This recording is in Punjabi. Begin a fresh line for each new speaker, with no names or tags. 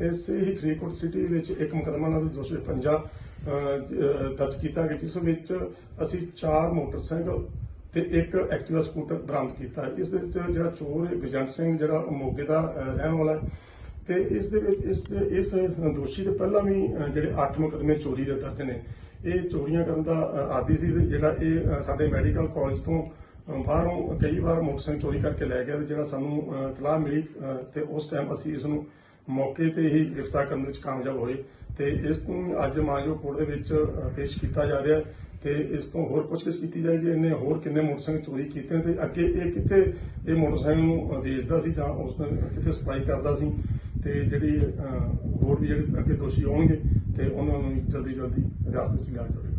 ਇਸੇ ਹੀ ਫਰੀਦਕੋਟ ਸਿਟੀ ਵਿੱਚ ਇੱਕ ਮੁਕੱਦਮਾ ਨੰਬਰ 255 ਦਰਜ ਕੀਤਾ ਗਿਆ ਜਿਸ ਵਿੱਚ ਅਸੀਂ ਚਾਰ ਮੋਟਰਸਾਈਕਲ ਤੇ ਇੱਕ ਐਕਟਿਵਾ ਸਕੂਟਰ ਬਰਾਮਦ ਕੀਤਾ। ਇਸ ਦੇ ਵਿੱਚ ਜਿਹੜਾ ਚੋਰ ਹੈ ਗੁਰਜੰਟ ਸਿੰਘ ਜਿਹੜਾ ਮੋਗੇ ਦਾ ਰਹਿਣ ਵਾਲਾ ਹੈ। ਤੇ ਇਸ ਦੇ ਵਿੱਚ ਇਸ ਇਸ ਦੋਸ਼ੀ ਦੇ ਪਹਿਲਾਂ ਵੀ ਜਿਹੜੇ 8 ਮੁਕੱਦਮੇ ਚੋਰੀ ਦੇ ਦਰਜ ਨੇ। ਇਹ ਚੋਰੀਆਂ ਕਰਨ ਦਾ ਅਹ, ਆਦੀ ਸੀ ਤੇ ਜਿਹੜਾ ਇਹ ਸਾਡੇ ਮੈਡੀਕਲ ਕਾਲਜ ਤੋਂ ਬਾਹਰੋਂ ਕਈ ਵਾਰ ਮੋਟਰਸਾਈਕਲ ਚੋਰੀ ਕਰਕੇ ਲੈ ਗਿਆ ਤੇ ਜਿਹੜਾ ਸਾਨੂੰ ਅਹ, ਇਤਲਾਹ ਮਿਲੀ ਤੇ ਉਸ ਟਾਈਮ ਅਸੀਂ ਇਸ ਨੂੰ ਮੌਕੇ ਤੇ ਹੀ ਗ੍ਰਿਫਤਾਰ ਕਰਨ ਵਿੱਚ ਕਾਮਯਾਬ ਹੋਏ ਤੇ ਇਸ ਨੂੰ ਅੱਜ ਮਾਨਯੋਗ ਕੋਰਟ ਦੇ ਵਿੱਚ ਪੇਸ਼ ਕੀਤਾ ਜਾ ਰਿਹਾ ਹੈ ਤੇ ਇਸ ਤੋਂ ਹੋਰ ਪੁੱਛਗਿੱਛ ਕੀਤੀ ਜਾਏਗੀ। ਇਹਨੇ ਹੋਰ ਕਿੰਨੇ ਮੋਟਰਸਾਈਕਲ ਚੋਰੀ ਕੀਤੇ ਨੇ ਤੇ ਅੱਗੇ ਇਹ ਕਿੱਥੇ ਇਹ ਮੋਟਰਸਾਈਕਲ ਨੂੰ ਵੇਚਦਾ ਸੀ ਜਾਂ ਉਸ ਨੂੰ ਕਿੱਥੇ ਸਪਲਾਈ ਕਰਦਾ ਸੀ ਤੇ ਜਿਹੜੀ ਹੋਰ ਵੀ ਜਿਹੜੇ ਅੱਗੇ ਦੋਸ਼ੀ ਹੋਣਗੇ ਤੇ ਉਹਨਾਂ ਨੂੰ ਜਲਦੀ ਜਲਦੀ ਹਿਰਾਸਤ ਵਿੱਚ ਲਿਆ ਜਾਵੇ।